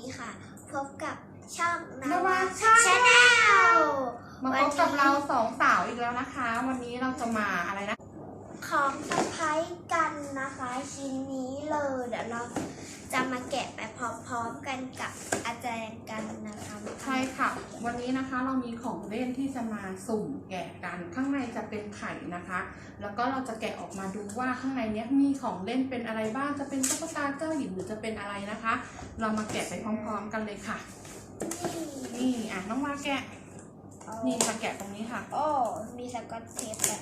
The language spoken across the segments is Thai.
ดีค่ะ พบกับช่องนนาวาาชาชาแนลมาพบกับเราสองสาวอีกแล้วนะคะ วันนี้เราจะมาอะไรนะ ของสะพ้ายกันนะคะชิ้นนี้เลยเดี๋ยวเราจะมาแกะไปพร้อมๆกันกับอาจารย์กันนะคะ ใช่ ค่ะ วันนี้นะคะเรามีของเล่นที่จะมาสุ่มแกะกัน ข้างในจะเป็นไข่นะคะ แล้วก็เราจะแกะออกมาดูว่าข้างในเนี้ยมีของเล่นเป็นอะไรบ้าง จะเป็นตุ๊กตาเจ้าหญิงหรือจะเป็นอะไรนะคะ เรามาแกะไปพร้อมๆกันเลยค่ะ นี่อะน้องมาแกะ นี่ค่ะแกะตรงนี้ค่ะ โอ้ มีสกอตเทปแบบ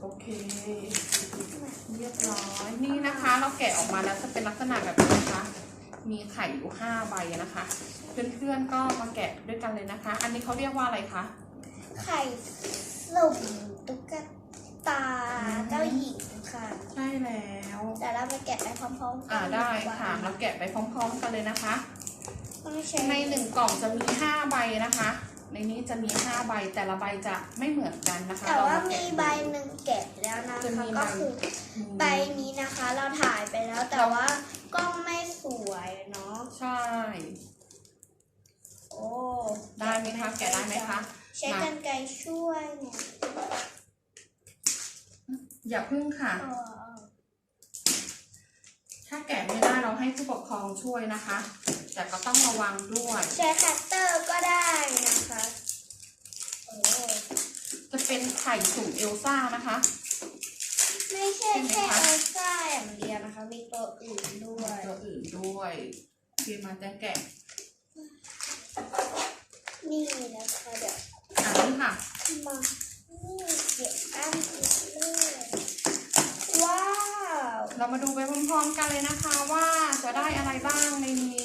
โอเค เรียบร้อย นี่นะคะ เราแกะออกมาแล้วจะเป็นลักษณะแบบนี้นะคะ มีไข่อยู่ห้าใบนะคะ เพื่อนๆก็มาแกะด้วยกันเลยนะคะ อันนี้เขาเรียกว่าอะไรคะ ไข่สุ่มตุ๊กตาอืมเจ้าหญิงค่ะ ใช่แล้วเดี๋ยวเราไปแกะไปพร้อมๆกัอ่าได้กว่าค่ะ เราแกะไปพร้อม ๆ กันเลยนะคะต้องใช้ในหนึ่งกล่องจะมีห้าใบนะคะ ในนี้จะมีห้าใบแต่ละใบจะไม่เหมือนกันนะคะ แต่ว่าเรมีแกะใบหนึ่ง แกะแล้วนะจะคะมีใบก็คืออืมใบนี้นะคะ เราถ่ายไปแล้วแต่เราว่ากล้องไม่สวยเนาะใช่ โอ้ได้ไหมคะแกะได้ไหมคะใช้กันไกรช่วยเนี่ยอย่าพึ่งค่ะอ๋อถ้าแกะไม่ได้เราให้ผู้ปกครองช่วยนะคะ แต่ก็ต้องระวังด้วย ใช้คัตเตอร์ก็ได้นะคะโอ้จะเป็นไข่สุ่มเอลซ่านะคะ ไม่ใช่แค่เอลซ่าอย่างเดียวนะคะ มีตัวอื่นด้วย ตัวอื่นด้วยคือมาจะแกะนี่นะคะเดี๋ยวอันนี้ค่ะ มานี่เก็บอันอีกเลยว้าว เรามาดูไปพร้อมๆกันเลยนะคะ ว่าจะได้อะไรบ้างในนี้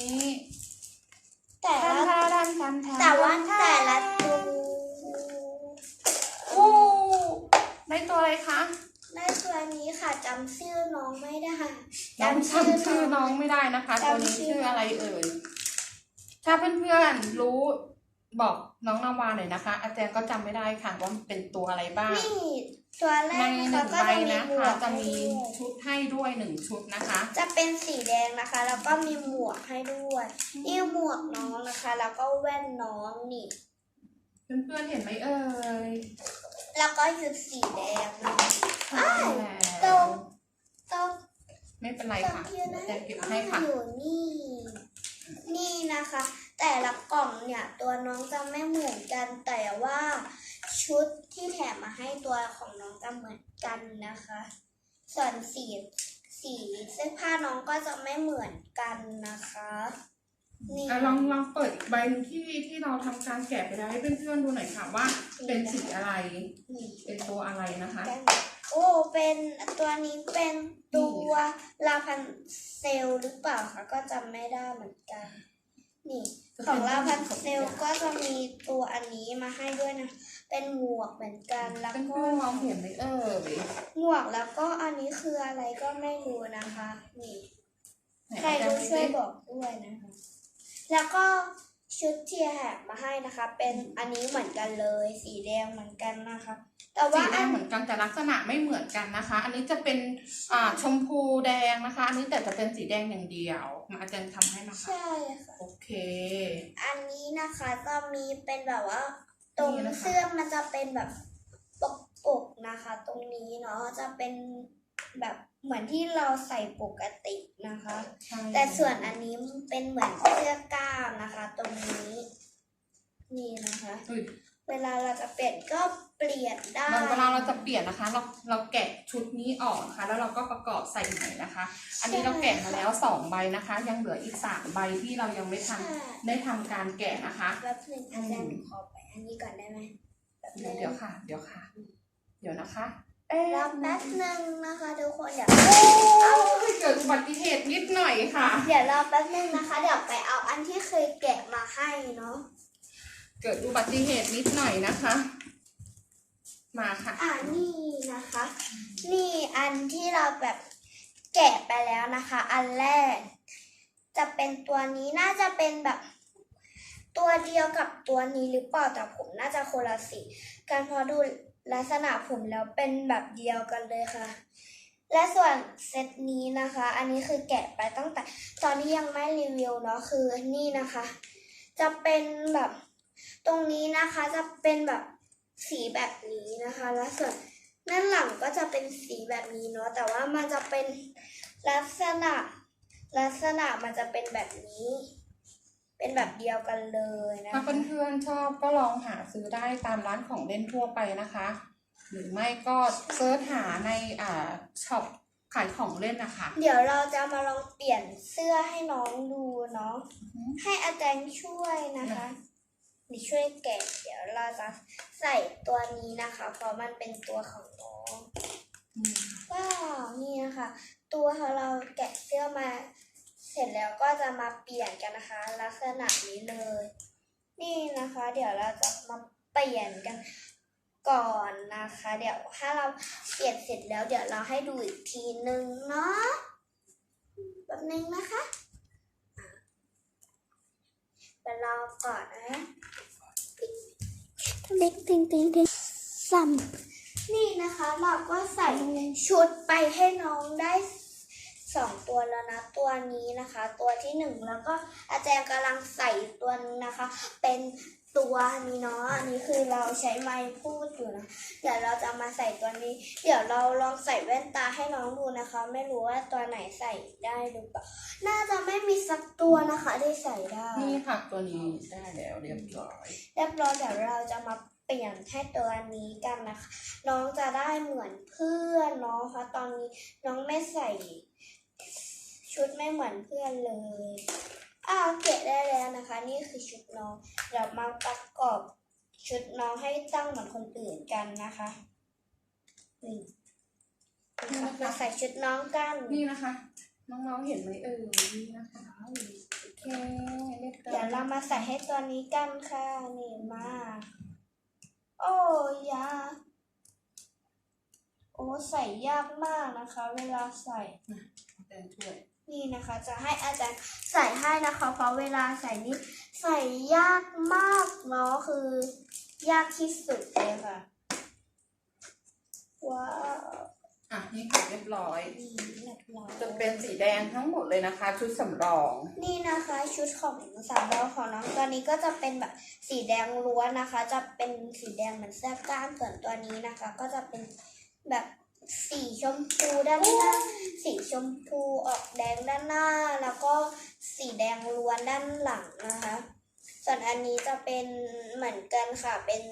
จำชื่อชื่อน้องไม่ได้นะคะตัวนี้ชื่ออะไรเอ่ย ถ้าเพื่อนๆรู้บอกน้องนาวาหน่อยนะคะ อาจารย์ก็จำไม่ได้ค่ะว่ามันเป็นตัวอะไรบ้าง นี่ตัวแรในกหนะนึ่คะงก็ใบจะมีนะหมวคะกจะมีให้ด้วยชุดให้ด้วยหนึ่งชุดนะคะ จะเป็นสีแดงนะคะ แล้วก็มีหมวกให้ด้วยนี่หมวกน้องนะคะ แล้วก็แว่นน้องนี่ เพื่อนๆเห็นไหมเอ่ยแล้วก็ชุดสีแดงนะคะใช่ตแล้วรงตรง ไม่เป็นไรตรงค่ะที่นะอาจารย์เก็บให้ค่ะอยู่นี่ นี่นะคะ แต่ละกล่องเนี่ย ตัวน้องจะไม่เหมือนกัน แต่ว่าชุดที่แถมมาให้ตัวของน้องจะเหมือนกันนะคะ ส่วนสีสีเสื้อผ้าน้องก็จะไม่เหมือนกันนะคะนี่อะลองลองเปิดอีกใบหนึงที่ที่เราทำการแกะไปแล้วให้เพื่อนๆดูหน่อยค่ะว่าเป็นสีอะไรนี่เป็นตัวอะไรนะคะ โอ้เป็นตัวนี้เป็นตัวลาพันเซลหรือเปล่าคะก็จำไม่ได้เหมือนกัน นี่ของลาพันเซลก็จะมีตัวอันนี้มาให้ด้วยนะ เป็นหมวกเหมือนกันแล้วเพื่ก็อนๆมองเห็นไหมเอ่ยหมวกแล้วก็อันนี้คืออะไรก็ไม่รู้นะคะ นี่ไหนใครอาจารรู้ย์ดูช่วยสิบอกด้วยนะคะ แล้วก็ ชุดที่แถมมาให้นะคะ เป็นอันนี้เหมือนกันเลย สีแดงเหมือนกันนะคะ แต่สีว่าแดอังนเหมือนกันแต่ลักษณะไม่เหมือนกันนะคะ อันนี้จะเป็นอ่าชมพูแดงนะคะ อันนี้แต่จะเป็นสีแดงอย่างเดียวมาอาจารย์ทำให้นะคะ ใช่ค่ะ โอเค อันนี้นะคะจะมีเป็นแบบว่า ตรงนี่นะคะ เสื้อมันจะเป็นแบบปกปกๆนะคะ ตรงนี้เนาะจะเป็น แบบเหมือนที่เราใส่ปกตินะคะใช่แต่ส่วนอันนี้มันเป็นเหมือนเสื้อกล้ามนะคะ ตรงนี้ นี่นะคะอุ้ยเวลาเราจะเปลี่ยนก็เปลี่ยนได้เราเวลาเราจะเปลี่ยนนะคะ เราเราแกะชุดนี้ออกนะคะ แล้วเราก็ประกอบใส่ใหม่นะคะ อันนี้เราแกะมาแล้วสองใบนะคะ ยังเหลืออีกสามใบที่เรายังไม่ทันใช่ได้ทำการแกะนะคะแป๊บหนึ่งอาจารย์อืมขอไปอันนี้ก่อนได้ไหมแป๊บหเดี๋นึ่ยวงเดี๋ยวค่ะ เดี๋ยวค่ะ เดี๋ยวนะคะเอ๊ะ รอแป๊บหนึ่งนะคะทุกคนเดี๋ยวเอ้าเกิดอุบัติเหตุนิดหน่อยค่ะ เดี๋ยวรอแป๊บหนึ่งนะคะ เดี๋ยวไปเอาอันที่เคยแกะมาให้เนาะเกิดอุบัติเหตุนิดหน่อยนะคะ มาค่ะ อ่านี่นะคะ นี่อันที่เราแบบแกะไปแล้วนะคะ อันแรก จะเป็นตัวนี้น่าจะเป็นแบบตัวเดียวกับตัวนี้หรือเปล่าแต่ผมน่าจะคนละสีกันเพอดู ลักษณะผมแล้วเป็นแบบเดียวกันเลยค่ะ และส่วนเซตนี้นะคะ อันนี้คือแกะไปตั้งแต่ ตอนที่ยังไม่รีวิวเนาะคือนี่นะคะ จะเป็นแบบตรงนี้นะคะจะเป็นแบบสีแบบนี้นะคะ แล้วส่วนด้านหลังก็จะเป็นสีแบบนี้เนาะแต่ว่ามันจะเป็นลักษณะลักษณะมันจะเป็นแบบนี้ เป็นแบบเดียวกันเลยนะถ้าคะเพื่อนๆชอบก็ลองหาซื้อได้ตามร้านของเล่นทั่วไปนะคะ หรือไม่ก็เซิร์ชหาในอ่าช็อปขายของเล่นนะคะเดี๋ยวเราจะมาลองเปลี่ยนเสื้อให้น้องดูเนาะ ให้อาจารย์ช่วยนะคะหรือช่วยแกะ เดี๋ยวเราจะใส่ตัวนี้นะคะ เพราะมันเป็นตัวของน้อง อืมว้าว นี่นะคะ ตัวของเราแกะเสื้อมา เสร็จแล้วก็จะมาเปลี่ยนกันนะคะ ลักษณะนี้เลย นี่นะคะ เดี๋ยวเราจะมาเปลี่ยนกันก่อนนะคะ เดี๋ยวถ้าเราเปลี่ยนเสร็จแล้ว เดี๋ยวเราให้ดูอีกทีนึงเนาะแบบนึงนะคะเดี๋ยวรอก่อนนะเล็กติงติงติงซ้ำนี่นะคะเราก็ใส่ชุดไปให้น้องได้ สองตัวแล้วนะตัวนี้นะคะ ตัวที่หนึ่งแล้วก็อาจารย์กำลังใส่ตัวนึงนะคะ เป็นตัวนี้เนาะอันนี้คือเราใช้ไม้พูดอยู่นะเดี๋ยวเราจะมาใส่ตัวนี้ เดี๋ยวเราลองใส่แว่นตาให้น้องดูนะคะ ไม่รู้ว่าตัวไหนใส่ได้หรือเปล่าน่าจะไม่มีสักตัวนะคะที่ใส่ได้นี่ค่ะตัวนี้ได้แล้วเรียบร้อยเรียบร้อยเดี๋ยวเราจะมาเปลี่ยนให้ตัวนี้กันนะคะ น้องจะได้เหมือนเพื่อนเนาะเพราะตอนนี้น้องไม่ใส่ ชุดไม่เหมือนเพื่อนเลย อ้าวเกะได้แล้วนะคะ นี่คือชุดน้องเดี๋ยวมาประกอบชุดน้องให้ตั้งเหมือนคนอื่นกันนะคะนี่นะคะมาใส่ชุดน้องกัน นี่นะคะ น้องๆเห็นไหมเอ่ยนี่นะคะโอเคเรียบร้เดี๋อยวยเรามาใส่ให้ตัวนี้กันค่ะ นี่มา โอ้ยาโอ้ใส่ยากมากนะคะ เวลาใส่แตงช่วย นี่นะคะ จะให้อาจารย์ใส่ให้นะคะ เพราะเวลาใส่นี่ใส่ยากมากเนาะคือ ยากที่สุดเลยค่ะ ว้าวอะนี่ค่ะเรียบร้อย นี่เรียบร้อยจะเป็นสีแดงทั้งหมดเลยนะคะ ชุดสำรอง นี่นะคะ ชุดของสามดาวของน้องตัวนี้ก็จะเป็นแบบสีแดงล้วนนะคะ จะเป็นสีแดงเหมือนเสื้อกล้ามส่วนตัวนี้นะคะ ก็จะเป็นแบบ สีชมพูด้านหน้า สีชมพูออกแดงด้านหน้า แล้วก็สีแดงล้วนด้านหลังนะคะ ส่วนอันนี้จะเป็นเหมือนกันค่ะ เป็น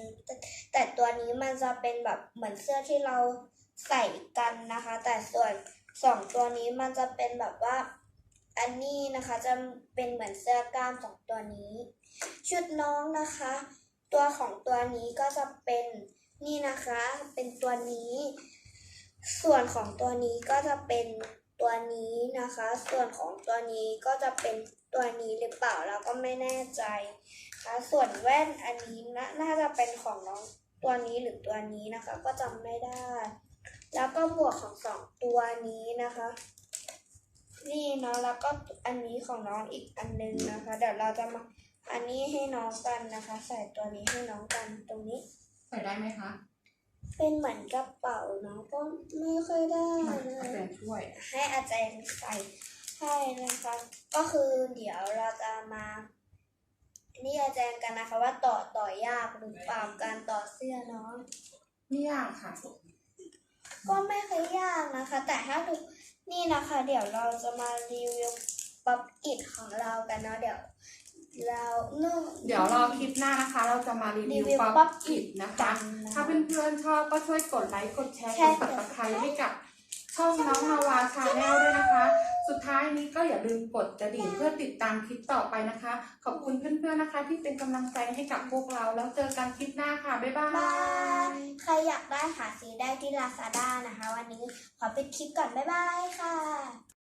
แต่ตัวนี้มันจะเป็นแบบเหมือนเสื้อที่เราใส่กันนะคะ แต่ส่วนสองตัวนี้มันจะเป็นแบบว่า อันนี้นะคะจะเป็นเหมือนเสื้อกล้ามสองตัวนี้ ชุดน้องนะคะ ตัวของตัวนี้ก็จะเป็นนี่นะคะ เป็นตัวนี้ ส่วนของตัวนี้ก็จะเป็นตัวนี้นะคะ ส่วนของตัวนี้ก็จะเป็นตัวนี้หรือเปล่าเราก็ไม่แน่ใจค่ะส่วนแว่นอันนี้นะน่าจะเป็นของน้องตัวนี้หรือตัวนี้นะคะ ก็จำไม่ได้ แล้วก็บวกของสองตัวนี้นะคะ นี่เนาะแล้วก็อันนี้ของน้องอีกอันนึงนะคะ เดี๋ยวเราจะมาอันนี้ให้น้องกันนะคะ ใส่ตัวนี้ให้น้องกันตรงนี้ ใส่ได้ไหมคะ เป็นเหมือนกระเป๋าเนาะก็ไม่ค่อยได้มาเลแตยงช่วย ให้อาจารย์ใส่ให้นะคะก็คือเดี๋ยวเราจะมานี่อาจารย์กันนะคะว่าต่อต่อยากหรือเปล่าการต่อเสื้อเนาะนี่ยากค่ะ ก็ไม่เคยยากนะคะ แต่ถ้าดูนี่นะคะ เดี๋ยวเราจะมารีวิวป๊อปอิดของเรากันเนาะเดี๋ยว เราเนื่องเดี๋ยวรอคลิปหน้านะคะ เราจะมารีรีวิววิวป๊ป๊ออปปอิอิดดนะคะกันนะถ้าเพื่อนๆชอบก็ช่วยกดไลค์กดแชร์แชกร์ด subscribe ให้กับช่องน้องนาวาชาแนลด้วยนะคะ สุดท้ายนี้ก็อย่าลืมกดกระดิ่งเพื่อติดตามคลิปต่อไปนะคะ ขอบคุณเพื่อนๆนะคะ ที่เป็นกำลังใจให้กับพวกเราแล้วเจอกันคลิปหน้าค่ะบ๊ายบาบาย ยใครอยากได้หาซื้อได้ที่ Lazada นะคะ วันนี้ขอปิดคลิปก่อน บ๊ายบายค่ะ